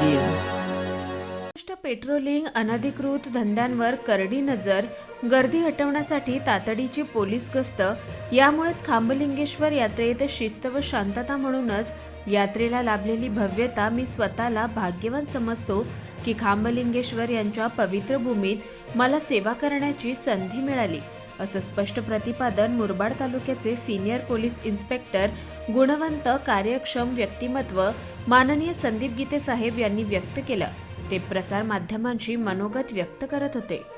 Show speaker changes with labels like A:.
A: 你 patrolling अनधिकृत धंद्यांवर करडी नजर गर्दी हटवण्यासाठी तातडीची पोलीस गस्त यामुळेच खांबलिंगेश्वर यात्रेत शिस्त व शांतता म्हणूनच यात्रेला लाभलेली भव्यता मी स्वतःला भाग्यवान समजतो की खांबलिंगेश्वर यांच्या पवित्र भूमीत मला सेवा करण्याची संधी मिळाली असं स्पष्ट प्रतिपादन मुरबाड तालुक्याचे सिनियर पोलीस इन्स्पेक्टर गुणवंत कार्यक्षम व्यक्तिमत्व माननीय संदीप गीते साहेब यांनी व्यक्त केलं. ते प्रसार माध्यमांशी मनोगत व्यक्त करत होते.